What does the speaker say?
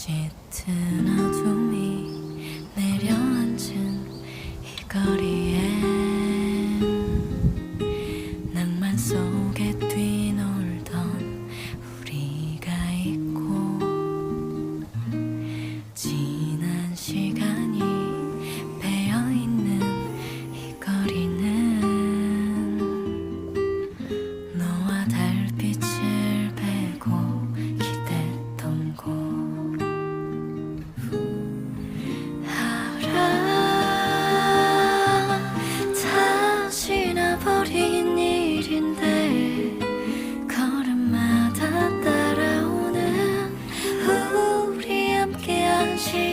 짙은 어둠이 내려앉은 이 거리에 낭만 속 시